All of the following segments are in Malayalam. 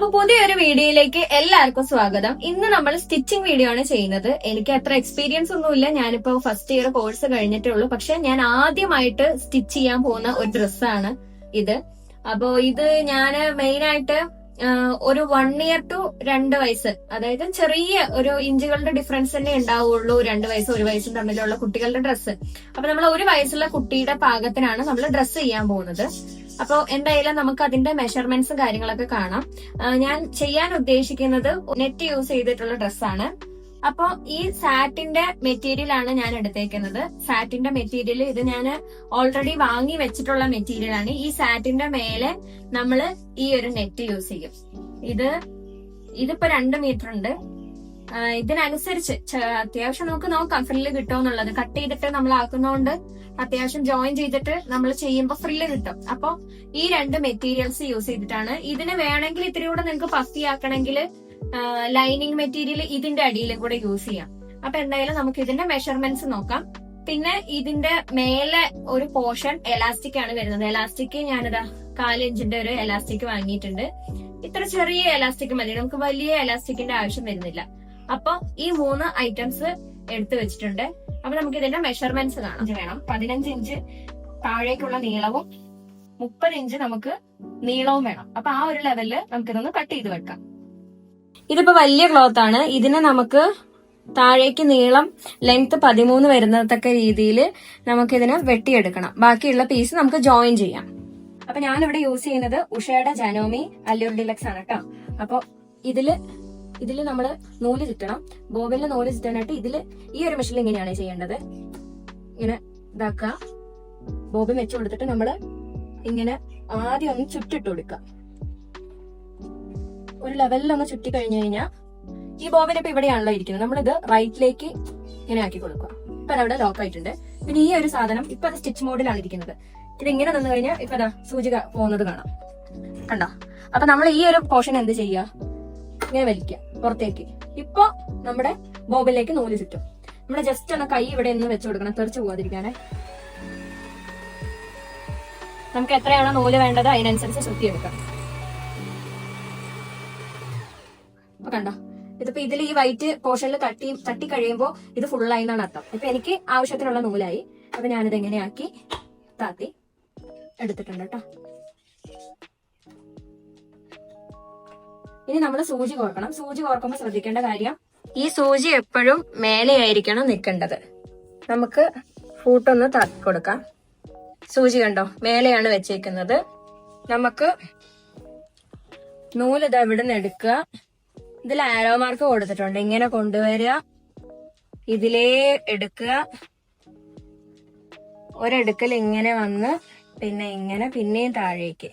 അപ്പൊ പുതിയൊരു വീഡിയോയിലേക്ക് എല്ലാവർക്കും സ്വാഗതം. ഇന്ന് നമ്മൾ സ്റ്റിച്ചിങ് വീഡിയോ ആണ് ചെയ്യുന്നത്. എനിക്ക് അത്ര എക്സ്പീരിയൻസ് ഒന്നുമില്ല. ഞാനിപ്പോ ഫസ്റ്റ് ഇയർ കോഴ്സ് കഴിഞ്ഞിട്ടേ ഉള്ളൂ പക്ഷെ ഞാൻ ആദ്യമായിട്ട് സ്റ്റിച്ച് ചെയ്യാൻ പോകുന്ന ഒരു ഡ്രസ്സാണ് ഇത്. അപ്പോ ഇത് ഞാൻ മെയിൻ ആയിട്ട് ഒരു വൺ ഇയർ ടു രണ്ട് വയസ്സ് അതായത് ചെറിയ ഒരു ഇഞ്ചുകളുടെ ഡിഫറൻസ് തന്നെ ഉണ്ടാവുള്ളൂ. രണ്ട് വയസ്സ് ഒരു വയസ്സും തമ്മിലുള്ള കുട്ടികളുടെ ഡ്രസ്സ് അപ്പൊ നമ്മൾ ഒരു വയസ്സുള്ള കുട്ടിയുടെ പാകത്തിനാണ് നമ്മൾ ഡ്രസ്സ് ചെയ്യാൻ പോകുന്നത്. അപ്പൊ എന്തായാലും നമുക്ക് അതിന്റെ മെഷർമെന്റ്സും കാര്യങ്ങളൊക്കെ കാണാം. ഞാൻ ചെയ്യാൻ ഉദ്ദേശിക്കുന്നത് നെറ്റ് യൂസ് ചെയ്തിട്ടുള്ള ഡ്രസ്സാണ് അപ്പോ ഈ സാറ്റിന്റെ മെറ്റീരിയൽ ആണ് ഞാൻ എടുത്തേക്കുന്നത്. സാറ്റിന്റെ മെറ്റീരിയൽ ഇത് ഞാൻ ഓൾറെഡി വാങ്ങി വെച്ചിട്ടുള്ള മെറ്റീരിയൽ ആണ്. ഈ സാറ്റിന്റെ മേലെ നമ്മൾ ഈ ഒരു നെറ്റ് യൂസ് ചെയ്യും. ഇത് ഇതിപ്പോ രണ്ട് മീറ്റർ ഉണ്ട്. ഇതിനനുസരിച്ച് അത്യാവശ്യം നമുക്ക് നോക്കാം ഫ്രില്ല് കിട്ടുമെന്നുള്ളത്. കട്ട് ചെയ്തിട്ട് നമ്മൾ ആക്കുന്നതുകൊണ്ട് അത്യാവശ്യം ജോയിൻ ചെയ്തിട്ട് നമ്മൾ ചെയ്യുമ്പോൾ ഫ്രില്ല് കിട്ടും. അപ്പോൾ ഈ രണ്ട് മെറ്റീരിയൽസ് യൂസ് ചെയ്തിട്ടാണ്. ഇതിന് വേണമെങ്കിൽ ഇത്തിരി കൂടെ നിങ്ങൾക്ക് പഫി ആക്കണമെങ്കിൽ ലൈനിങ് മെറ്റീരിയൽ ഇതിന്റെ അടിയിലും കൂടെ യൂസ് ചെയ്യാം. അപ്പൊ എന്തായാലും നമുക്ക് ഇതിന്റെ മെഷർമെന്റ്സ് നോക്കാം. പിന്നെ ഇതിന്റെ മേലെ ഒരു പോർഷൻ എലാസ്റ്റിക് ആണ് വരുന്നത്. എലാസ്റ്റിക് ഞാനിതാ കാലിഞ്ചിന്റെ ഒരു എലാസ്റ്റിക് വാങ്ങിയിട്ടുണ്ട്. ഇത്ര ചെറിയ എലാസ്റ്റിക് മതി. നമുക്ക് വലിയ എലാസ്റ്റിക്കിന്റെ ആവശ്യം വരുന്നില്ല. അപ്പൊ ഈ മൂന്ന് ഐറ്റംസ് എടുത്തു വെച്ചിട്ടുണ്ട്. അപ്പൊ നമുക്ക് ഇതിന്റെ മെഷർമെന്റ്സ് കാണാം. വേണം. പതിനഞ്ച് ഇഞ്ച് താഴേക്കുള്ള നീളവും മുപ്പത് ഇഞ്ച് നമുക്ക് നീളവും വേണം. അപ്പൊ ആ ഒരു ലെവലിൽ നമുക്ക് ഇതൊന്ന് കട്ട് ചെയ്ത് വെക്കാം. ഇതിപ്പോ വലിയ ക്ലോത്ത് ആണ്. ഇതിനെ നമുക്ക് താഴേക്ക് നീളം ലെങ്ത് പതിമൂന്ന് വരുന്നതക്ക രീതിയിൽ നമുക്ക് ഇതിനെ വെട്ടിയെടുക്കണം. ബാക്കിയുള്ള പീസ് നമുക്ക് ജോയിൻ ചെയ്യാം. അപ്പൊ ഞാനിവിടെ യൂസ് ചെയ്യുന്നത് ഉഷയുടെ ജനോമി അല്ലൂർ ഡിലക്സ് ആണ് കേട്ടോ അപ്പൊ ഇതിൽ ഇതിൽ നമ്മൾ നൂൽ ചുറ്റണം. ബോബനിൽ നൂൽ ചുറ്റാനായിട്ട് ഇതിൽ ഈ ഒരു മെഷീനിൽ ഇങ്ങനെയാണ് ചെയ്യേണ്ടത്. ഇങ്ങനെ ഇതാക്കുക. ബോബൻ വെച്ച് കൊടുത്തിട്ട് നമ്മൾ ഇങ്ങനെ ആദ്യം ഒന്ന് ചുറ്റിട്ട് കൊടുക്കുക. ഒരു ലെവലിൽ ഒന്ന് ചുറ്റി കഴിഞ്ഞു കഴിഞ്ഞാൽ ഈ ബോബൻ ഇപ്പൊ ഇവിടെയാണല്ലോ ഇരിക്കുന്നത്. നമ്മളിത് റൈറ്റിലേക്ക് ഇങ്ങനെ ആക്കി കൊടുക്കുക. ഇപ്പൊ അവിടെ ലോക്ക് ആയിട്ടുണ്ട്. പിന്നെ ഈ ഒരു സാധനം ഇപ്പൊ അത് സ്റ്റിച്ച് മോഡിലാണ് ഇരിക്കുന്നത്. ഇത് ഇങ്ങനെ നിന്ന് കഴിഞ്ഞാൽ ഇപ്പൊ അതാ സൂചിക പോകുന്നത് കാണാം. കണ്ടോ? അപ്പൊ നമ്മൾ ഈ ഒരു പോർഷൻ എന്ത് ചെയ്യുക? ഇങ്ങനെ വലിക്കുക. പുറത്തേക്ക്. ഇപ്പൊ നമ്മുടെ ബോബിലേക്ക് നൂൽ ചുറ്റും. നമ്മുടെ ജസ്റ്റ് ഒന്ന് കൈ ഇവിടെ ഒന്ന് വെച്ചു കൊടുക്കണം. തെറിച്ച് പോകാതിരിക്കാനേ നമുക്ക് എത്രയാണോ നൂൽ വേണ്ടത്? അതിനനുസരിച്ച് ചുറ്റിയെടുക്കാം. അപ്പൊ കണ്ടോ? ഇതിപ്പോ ഇതിൽ ഈ വൈറ്റ് പോർഷനിൽ തട്ടി തട്ടി കഴിയുമ്പോൾ ഇത് ഫുള്ളായി എന്നാണ് അർത്ഥം. ഇപ്പൊ എനിക്ക് ആവശ്യത്തിനുള്ള നൂലായി. അപ്പൊ ഞാനിത് എങ്ങനെയാക്കി താത്തി എടുത്തിട്ടുണ്ട് കേട്ടോ. ഇനി നമ്മൾ സൂചി കോർക്കണം. സൂചി കോർക്കുമ്പോൾ ശ്രദ്ധിക്കേണ്ട കാര്യം ഈ സൂചി എപ്പോഴും മേലെയായിരിക്കണം നിൽക്കേണ്ടത്. നമുക്ക് ഫൂട്ടൊന്ന് താത്തി കൊടുക്കാം. സൂചി കണ്ടോ? മേലെയാണ് വെച്ചേക്കുന്നത്. നമുക്ക് നൂൽ ഇത് ഇവിടെ നിന്ന് എടുക്കുക. ഇതിൽ ആരോ മാർക്ക് കൊടുത്തിട്ടുണ്ട്. ഇങ്ങനെ കൊണ്ടുവരിക. ഇതിലേ എടുക്കുക. ഒരെടുക്കൽ ഇങ്ങനെ വന്ന് പിന്നെ ഇങ്ങനെ പിന്നെയും താഴേക്ക്.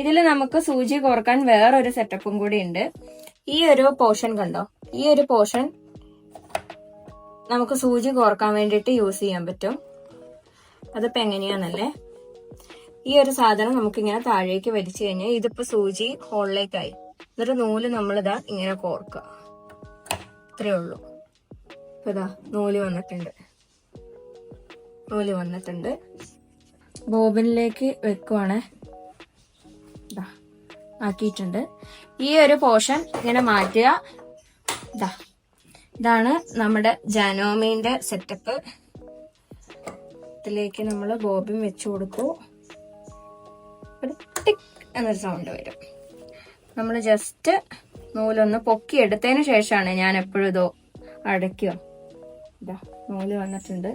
ഇതിൽ നമുക്ക് സൂചി കോർക്കാൻ വേറൊരു സെറ്റപ്പും കൂടി ഉണ്ട്. ഈ ഒരു പോർഷൻ കണ്ടോ? ഈ ഒരു പോർഷൻ നമുക്ക് സൂചി കോർക്കാൻ വേണ്ടിയിട്ട് യൂസ് ചെയ്യാൻ പറ്റും. അതിപ്പോ എങ്ങനെയാണെന്നല്ലേ ഈ ഒരു സാധനം നമുക്ക് ഇങ്ങനെ താഴേക്ക് വലിച്ചു കഴിഞ്ഞാൽ ഇതിപ്പോ സൂചി ഹോളിലേക്കായി. എന്നിട്ട് നൂൽ നമ്മളിതാ ഇങ്ങനെ കോർക്കുക ഇത്രയേ ഉള്ളൂ. ഇതാ നൂൽ വന്നിട്ടുണ്ട്. നൂൽ വന്നിട്ടുണ്ട്. ബോബിനിലേക്ക് വെക്കുവാണേ. ആക്കിയിട്ടുണ്ട്. ഈ ഒരു പോർഷൻ ഇങ്ങനെ മാറ്റുക. ഇതാ ഇതാണ് നമ്മുടെ ജാനോമീന്റെ സെറ്റപ്പ്. ഇതിലേക്ക് നമ്മൾ ബോബിൻ വെച്ചു കൊടുക്കൂ ടിക് എന്നൊരു സൗണ്ട് വരും. നമ്മൾ ജസ്റ്റ് നൂലൊന്ന് പൊക്കി എടുത്തതിന് ശേഷമാണ് ഞാൻ എപ്പോഴും ഇതോ അടയ്ക്കുക. ഇതാ നൂൽ വന്നിട്ടുണ്ട്.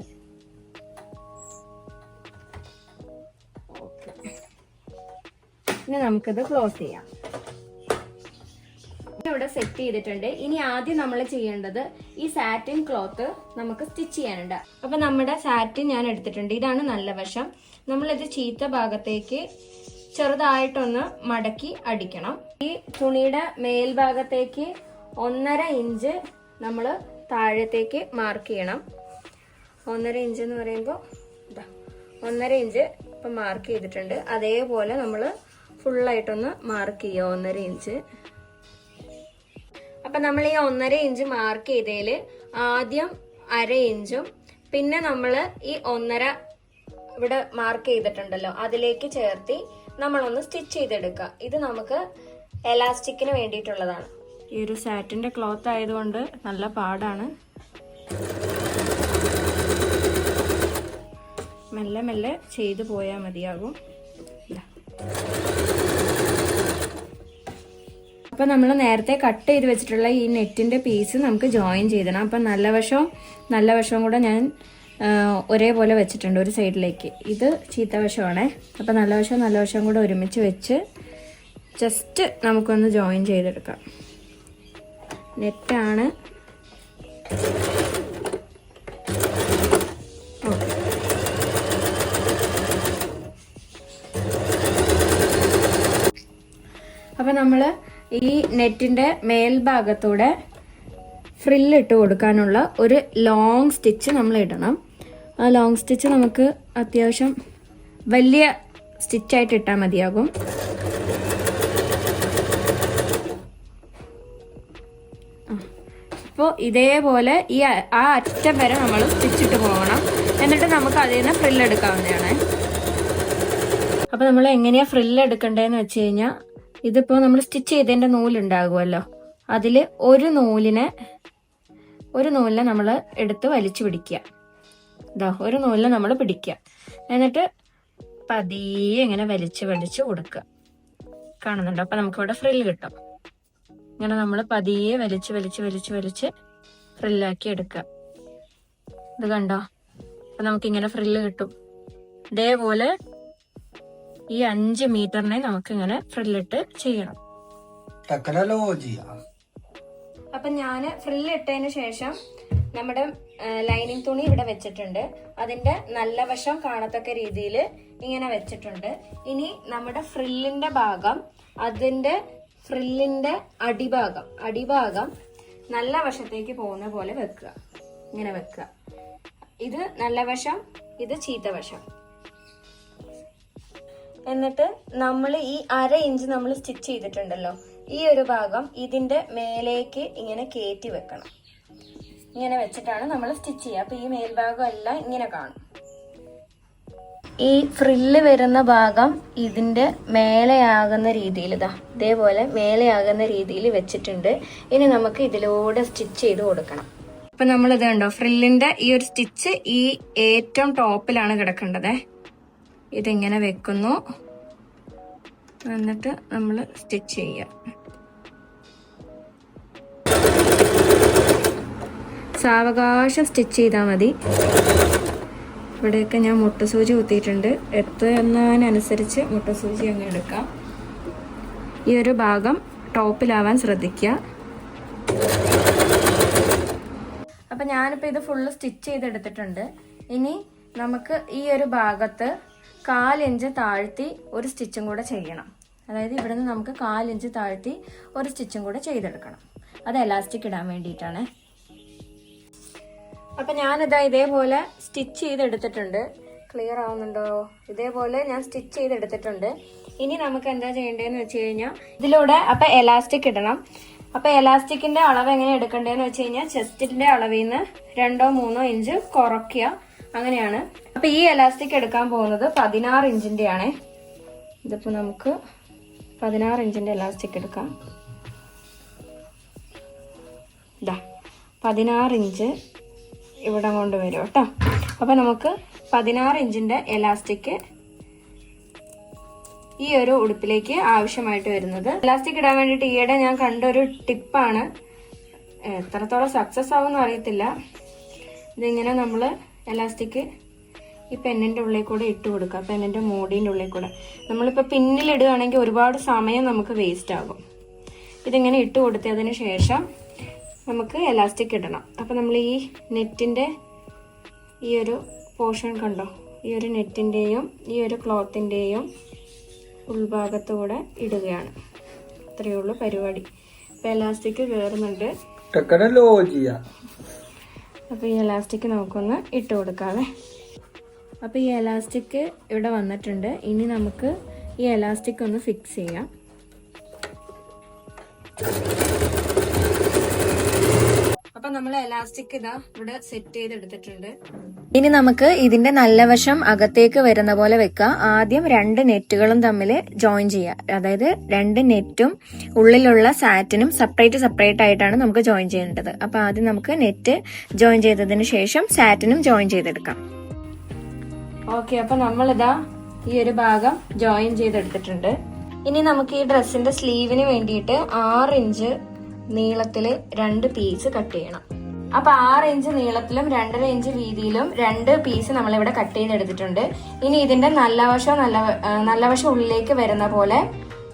ഇനി നമുക്കിത് ക്ലോസ് ചെയ്യാം. ഇവിടെ സെറ്റ് ചെയ്തിട്ടുണ്ട്. ഇനി ആദ്യം നമ്മൾ ചെയ്യേണ്ടത് ഈ സാറ്റിൻ ക്ലോത്ത് നമുക്ക് സ്റ്റിച്ച് ചെയ്യാനുണ്ട്. അപ്പൊ നമ്മുടെ സാറ്റിൻ ഞാൻ എടുത്തിട്ടുണ്ട്. ഇതാണ് നല്ല വശം. നമ്മളിത് ചീത്ത ഭാഗത്തേക്ക് ചെറുതായിട്ടൊന്ന് മടക്കി അടിക്കണം. ഈ തുണിയുടെ മേൽഭാഗത്തേക്ക് ഒന്നര ഇഞ്ച് നമ്മൾ താഴത്തേക്ക് മാർക്ക് ചെയ്യണം. ഒന്നര ഇഞ്ച് എന്ന് പറയുമ്പോൾ ഒന്നര ഇഞ്ച് ഇപ്പം മാർക്ക് ചെയ്തിട്ടുണ്ട്. അതേപോലെ നമ്മൾ ഫുള്ളായിട്ടൊന്ന് മാർക്ക് ചെയ്യുക ഒന്നര ഇഞ്ച് അപ്പൊ നമ്മൾ ഈ ഒന്നര ഇഞ്ച് മാർക്ക് ചെയ്തതിൽ ആദ്യം അര ഇഞ്ചും പിന്നെ നമ്മൾ ഈ ഒന്നര ഇവിടെ മാർക്ക് ചെയ്തിട്ടുണ്ടല്ലോ അതിലേക്ക് ചേർത്തി നമ്മളൊന്ന് സ്റ്റിച്ച് ചെയ്തെടുക്കുക. ഇത് നമുക്ക് എലാസ്റ്റിക്കിന് വേണ്ടിയിട്ടുള്ളതാണ്. ഈ ഒരു സാറ്റിന്റെ ക്ലോത്ത് ആയതുകൊണ്ട് നല്ല പാടാണ്. മെല്ലെ മെല്ലെ ചെയ്തു പോയാൽ മതിയാകും. അപ്പൊ നമ്മൾ നേരത്തെ കട്ട് ചെയ്ത് വെച്ചിട്ടുള്ള ഈ നെറ്റിന്റെ പീസ് നമുക്ക് ജോയിൻ ചെയ്തണം അപ്പം നല്ല വശവും നല്ല വശവും കൂടെ ഞാൻ ഒരേപോലെ വെച്ചിട്ടുണ്ട് ഒരു സൈഡിലേക്ക് ഇത് ചീത്ത വശമാണേ. അപ്പം നല്ല വശവും നല്ല വശവും കൂടെ ഒരുമിച്ച് വെച്ച് ജസ്റ്റ് നമുക്കൊന്ന് ജോയിൻ ചെയ്തെടുക്കാം. നെറ്റാണ്. അപ്പം നമ്മൾ ഈ നെറ്റിന്റെ മേൽഭാഗത്തൂടെ ഫ്രില്ലിട്ട് കൊടുക്കാനുള്ള ഒരു ലോങ് സ്റ്റിച്ച് നമ്മൾ ഇടണം. ആ ലോങ് സ്റ്റിച്ച് നമുക്ക് അത്യാവശ്യം വലിയ സ്റ്റിച്ചായിട്ട് ഇട്ടാൽ മതിയാകും. അപ്പോൾ ഇതേപോലെ ഈ ആ അറ്റം വരെ നമ്മൾ സ്റ്റിച്ചിട്ട് പോകണം. എന്നിട്ട് നമുക്ക് അതിൽ നിന്ന് ഫ്രില്ല് അപ്പോൾ അപ്പൊ നമ്മൾ എങ്ങനെയാണ് ഫ്രില്ല് എടുക്കണ്ടേന്ന് വെച്ച് കഴിഞ്ഞാൽ ഇതിപ്പോ നമ്മൾ സ്റ്റിച്ച് ചെയ്തതിന്റെ നൂലുണ്ടാകുമല്ലോ അതിൽ ഒരു നൂലിനെ ഒരു നൂലിനെ നമ്മൾ എടുത്ത് വലിച്ചു പിടിക്കുക. ഇതാ ഒരു നൂലിനെ നമ്മൾ പിടിക്കുക. എന്നിട്ട് പതിയെ ഇങ്ങനെ വലിച്ച് വലിച്ച് കൊടുക്കുക. കാണുന്നുണ്ടോ? അപ്പൊ നമുക്കിവിടെ ഫ്രില്ല് കിട്ടും. ഇങ്ങനെ നമ്മൾ പതിയെ വലിച്ച് വലിച്ച് വലിച്ച് വലിച്ച് ഫ്രില്ലാക്കി എടുക്കുക. ഇത് കണ്ടോ? അപ്പൊ നമുക്ക് ഇങ്ങനെ ഫ്രില്ല് കിട്ടും. ഇതേപോലെ ഈ അഞ്ച് മീറ്ററിനെ നമുക്ക് ഇങ്ങനെ ഫ്രില്ലിട്ട് ചെയ്യണം. അപ്പൊ ഞാൻ ഫ്രില്ലിട്ടതിന് ശേഷം നമ്മുടെ ലൈനിങ് തുണി ഇവിടെ വെച്ചിട്ടുണ്ട്. അതിന്റെ നല്ല വശം കാണത്തക്ക രീതിയിൽ ഇങ്ങനെ വെച്ചിട്ടുണ്ട്. ഇനി നമ്മുടെ ഫ്രില്ലിന്റെ ഭാഗം അതിന്റെ ഫ്രില്ലിന്റെ അടിഭാഗം അടിഭാഗം നല്ല വശത്തേക്ക് പോകുന്ന പോലെ വെക്കുക. ഇങ്ങനെ വെക്കുക. ഇത് നല്ല വശം ഇത് ചീത്ത വശം. എന്നിട്ട് നമ്മൾ ഈ അര ഇഞ്ച് നമ്മൾ സ്റ്റിച്ച് ചെയ്തിട്ടുണ്ടല്ലോ. ഈ ഒരു ഭാഗം ഇതിന്റെ മേലേക്ക് ഇങ്ങനെ കയറ്റി വെക്കണം. ഇങ്ങനെ വെച്ചിട്ടാണ് നമ്മൾ സ്റ്റിച്ച് ചെയ്യുക. അപ്പോൾ ഈ മേൽഭാഗം എല്ലാം ഇങ്ങനെ കാണും. ഈ ഫ്രില്ല് വരുന്ന ഭാഗം ഇതിന്റെ മേലെയാകുന്ന രീതിയിൽ ഇതാ ഇതേപോലെ മേലെയാകുന്ന രീതിയിൽ വെച്ചിട്ടുണ്ട്. ഇനി നമുക്ക് ഇതിലൂടെ സ്റ്റിച്ച് ചെയ്ത് കൊടുക്കണം. അപ്പം നമ്മൾ ഇത് കണ്ടോ ഫ്രില്ലിന്റെ ഈ ഒരു സ്റ്റിച്ച് ഈ ഏറ്റവും ടോപ്പിലാണ് കിടക്കേണ്ടത്. ഇതിങ്ങനെ വെക്കുന്നു. എന്നിട്ട് നമ്മൾ സ്റ്റിച്ച് ചെയ്യാം. സാവകാശം സ്റ്റിച്ച് ചെയ്താൽ മതി. ഇവിടെയൊക്കെ ഞാൻ മുട്ട മുട്ടസൂചി കുത്തിയിട്ടുണ്ട്. എത്തുന്നതിനനുസരിച്ച് മുട്ടസൂചി അങ്ങ് എടുക്കാം. ഈ ഒരു ഭാഗം ടോപ്പിലാവാൻ ശ്രദ്ധിക്കുക. അപ്പം ഞാനിപ്പോൾ ഇത് ഫുള്ള് സ്റ്റിച്ച് ചെയ്തെടുത്തിട്ടുണ്ട്. ഇനി നമുക്ക് ഈ ഒരു ഭാഗത്ത് കാലിഞ്ച് താഴ്ത്തി ഒരു സ്റ്റിച്ചും കൂടെ ചെയ്യണം. അതായത് ഇവിടെ നിന്ന് നമുക്ക് കാലിഞ്ച് താഴ്ത്തി ഒരു സ്റ്റിച്ചും കൂടെ ചെയ്തെടുക്കണം. അത് എലാസ്റ്റിക് ഇടാൻ വേണ്ടിയിട്ടാണ്. അപ്പം ഞാനിതാ ഇതേപോലെ സ്റ്റിച്ച് ചെയ്തെടുത്തിട്ടുണ്ട്. ക്ലിയർ ആവുന്നുണ്ടോ? ഇതേപോലെ ഞാൻ സ്റ്റിച്ച് ചെയ്തെടുത്തിട്ടുണ്ട്. ഇനി നമുക്ക് എന്താ ചെയ്യേണ്ടതെന്ന് വെച്ച് കഴിഞ്ഞാൽ ഇതിലൂടെ അപ്പം എലാസ്റ്റിക് ഇടണം. അപ്പം എലാസ്റ്റിക്കിന്റെ അളവ് എങ്ങനെ എടുക്കേണ്ടതെന്ന് വെച്ച് കഴിഞ്ഞാൽ ചെസ്റ്റിന്റെ അളവിൽ നിന്ന് രണ്ടോ മൂന്നോ ഇഞ്ച് കുറയ്ക്കുക. അങ്ങനെയാണ്. അപ്പൊ ഈ എലാസ്റ്റിക് എടുക്കാൻ പോകുന്നത് പതിനാറ് ഇഞ്ചിന്റെ ആണ് ഇതിപ്പോ നമുക്ക് പതിനാറ് ഇഞ്ചിന്റെ എലാസ്റ്റിക് എടുക്കാം. പതിനാറ് ഇഞ്ച് ഇവിടെ കൊണ്ട് വരും കേട്ടോ. അപ്പൊ നമുക്ക് പതിനാറ് ഇഞ്ചിന്റെ എലാസ്റ്റിക് ഈ ഒരു ഉടുപ്പിലേക്ക് ആവശ്യമായിട്ട് വരുന്നത്. എലാസ്റ്റിക് ഇടാൻ വേണ്ടിയിട്ട് ഈയിടെ ഞാൻ കണ്ട ഒരു ടിപ്പാണ്. എത്രത്തോളം സക്സസ് ആവുമെന്ന് അറിയത്തില്ല. ഇതിങ്ങനെ നമ്മൾ എലാസ്റ്റിക് ഈ പെണ്ണിന്റെ ഉള്ളിൽ കൂടെ ഇട്ട് കൊടുക്കുക. പെണ്ണിന്റെ മോടീന്റെ ഉള്ളിൽ കൂടെ. നമ്മളിപ്പോൾ പിന്നിലിടുകയാണെങ്കിൽ ഒരുപാട് സമയം നമുക്ക് വേസ്റ്റ് ആകും. ഇതിങ്ങനെ ഇട്ട് കൊടുത്തതിന് ശേഷം നമുക്ക് എലാസ്റ്റിക് ഇടണം. അപ്പോൾ നമ്മൾ ഈ നെറ്റിന്റെ ഈ ഒരു പോർഷൻ കണ്ടോ? ഈ ഒരു നെറ്റിന്റെയും ഈ ഒരു ക്ലോത്തിന്റെയും ഉൾഭാഗത്തൂടെ ഇടുകയാണ്. അത്രയേ ഉള്ളൂ പരിപാടി. ഇപ്പം എലാസ്റ്റിക് കയറുന്നുണ്ട് Tecnologia. അപ്പോൾ ഈ എലാസ്റ്റിക് നമുക്കൊന്ന് ഇട്ട് കൊടുക്കാവേ. അപ്പോൾ ഈ എലാസ്റ്റിക് ഇവിടെ വന്നിട്ടുണ്ട്. ഇനി നമുക്ക് ഈ എലാസ്റ്റിക് ഒന്ന് ഫിക്സ് ചെയ്യാം. നമ്മൾ എലാസ്റ്റിക് ഇതാ ഇവിടെ സെറ്റ് ചെയ്തെടുത്തിട്ടുണ്ട്. ഇനി നമുക്ക് ഇതിന്റെ നല്ല വശം അകത്തേക്ക് വരുന്ന പോലെ വെക്കാം. ആദ്യം രണ്ട് നെറ്റുകളും തമ്മിൽ ജോയിൻ ചെയ്യുക അതായത് രണ്ട് നെറ്റും ഉള്ളിലുള്ള സാറ്റിനും സെപ്പറേറ്റ് സെപ്പറേറ്റ് ആയിട്ടാണ് നമുക്ക് ജോയിൻ ചെയ്യേണ്ടത്. അപ്പൊ ആദ്യം നമുക്ക് നെറ്റ് ജോയിൻ ചെയ്തതിന് ശേഷം സാറ്റിനും ജോയിൻ ചെയ്തെടുക്കാം. ഓക്കെ അപ്പൊ നമ്മളിതാ ഈ ഒരു ഭാഗം ജോയിൻ ചെയ്തെടുത്തിട്ടുണ്ട്. ഇനി നമുക്ക് ഈ ഡ്രസ്സിന്റെ സ്ലീവിന് വേണ്ടിയിട്ട് ആറ് ഇഞ്ച് നീളത്തിൽ രണ്ട് പീസ് കട്ട് ചെയ്യണം. അപ്പൊ ആറ് ഇഞ്ച് നീളത്തിലും രണ്ടര ഇഞ്ച് വീതിയിലും രണ്ട് പീസ് നമ്മളിവിടെ കട്ട് ചെയ്തെടുത്തിട്ടുണ്ട്. ഇനി ഇതിന്റെ നല്ല വശം നല്ല നല്ല വശം ഉള്ളിലേക്ക് വരുന്ന പോലെ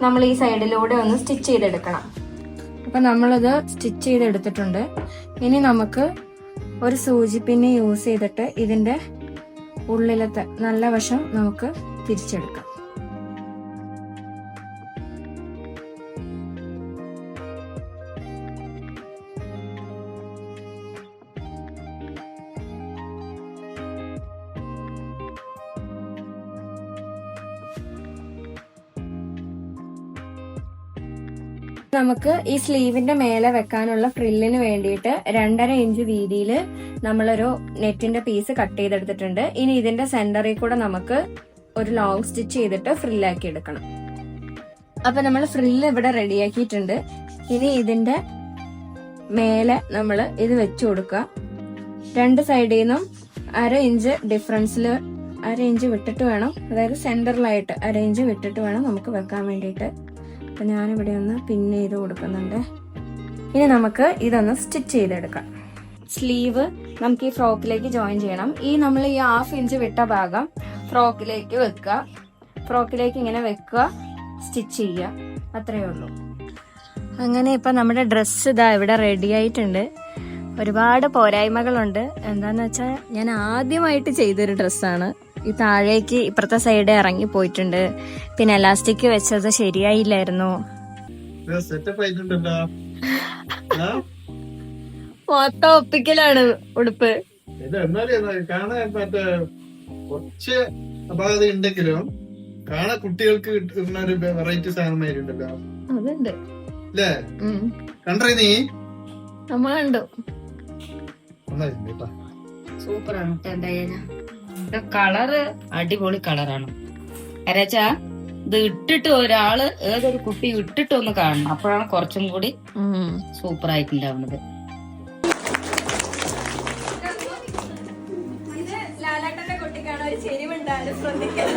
നമ്മൾ ഈ സൈഡിലൂടെ ഒന്ന് സ്റ്റിച്ച് ചെയ്തെടുക്കണം. അപ്പൊ നമ്മളിത് സ്റ്റിച്ച് ചെയ്തെടുത്തിട്ടുണ്ട്. ഇനി നമുക്ക് ഒരു സൂചിപ്പിന്നെ യൂസ് ചെയ്തിട്ട് ഇതിന്റെ ഉള്ളിലത്തെ നല്ല വശം നമുക്ക് തിരിച്ചെടുക്കാം. നമുക്ക് ഈ സ്ലീവിന്റെ മേലെ വെക്കാനുള്ള ഫ്രില്ലിന് വേണ്ടിയിട്ട് രണ്ടര ഇഞ്ച് വീതിയിൽ നമ്മളൊരു നെറ്റിന്റെ പീസ് കട്ട് ചെയ്തെടുത്തിട്ടുണ്ട്. ഇനി ഇതിന്റെ സെന്ററിൽ കൂടെ നമുക്ക് ഒരു ലോങ് സ്റ്റിച്ച് ചെയ്തിട്ട് ഫ്രില്ലാക്കി എടുക്കണം. അപ്പൊ നമ്മൾ ഫ്രില്ല് ഇവിടെ റെഡിയാക്കിയിട്ടുണ്ട് ഇനി ഇതിന്റെ മേലെ നമ്മൾ ഇത് വെച്ചു കൊടുക്കുക. രണ്ട് സൈഡിൽ നിന്നും അര ഇഞ്ച് ഡിഫറൻസിൽ അര ഇഞ്ച് വിട്ടിട്ട് വേണം. അതായത് സെന്ററിലായിട്ട് അര ഇഞ്ച് വിട്ടിട്ട് വേണം നമുക്ക് വെക്കാൻ വേണ്ടിയിട്ട്. അപ്പൊ ഞാനിവിടെ ഒന്ന് പിൻ ചെയ്ത് കൊടുക്കുന്നുണ്ട്. ഇനി നമുക്ക് ഇതൊന്ന് സ്റ്റിച്ച് ചെയ്തെടുക്കാം. സ്ലീവ് നമുക്ക് ഈ ഫ്രോക്കിലേക്ക് ജോയിൻ ചെയ്യണം. ഈ നമ്മൾ ഈ ഹാഫ് ഇഞ്ച് വിട്ട ഭാഗം ഫ്രോക്കിലേക്ക് വെക്കുക. ഫ്രോക്കിലേക്ക് ഇങ്ങനെ വെക്കുക സ്റ്റിച്ച് ചെയ്യുക. അത്രയേ ഉള്ളൂ. അങ്ങനെ ഇപ്പം നമ്മുടെ ഡ്രസ്സ് ഇതാ ഇവിടെ റെഡി ആയിട്ടുണ്ട്. ഒരുപാട് പോരായ്മകളുണ്ട്. എന്താന്ന് വെച്ചാൽ ഞാൻ ആദ്യമായിട്ട് ചെയ്തൊരു ഡ്രസ്സാണ് ഈ താഴേക്ക് ഇപ്പുറത്തെ സൈഡ് ഇറങ്ങി പോയിട്ടുണ്ട്. പിന്നെ എലാസ്റ്റിക് വെച്ചത് ശരിയായില്ലായിരുന്നു? മൊത്തം ഒപ്പിക്കലാണ് ഉടുപ്പ്. കാണാൻ ഉണ്ടെങ്കിലും കുട്ടികൾക്ക് കിട്ടുന്ന ഒരു വെറൈറ്റി സാധനമായിട്ടുണ്ടല്ലോ അതുണ്ട്. അല്ലേ ഉം. കണ്ടേ നീ നമ്മ കണ്ടു. സൂപ്പറാണ്. എന്തായാലും. കളറ് അടിപൊളി കളറാണ്. അരച്ചാ ഇത് ഇട്ടിട്ട് ഒരാൾ ഏതൊരു കുട്ടി ഇട്ടിട്ട് ഒന്ന് കാണണം. അപ്പോഴാണ് കുറച്ചും കൂടി. സൂപ്പർ ആയിട്ടുണ്ടാവുന്നത് ലാലാട്ടന്റെ കുട്ടിക്കാണോ. ഒരു ചെരിവുണ്ടായാലും ശ്രദ്ധിക്കണം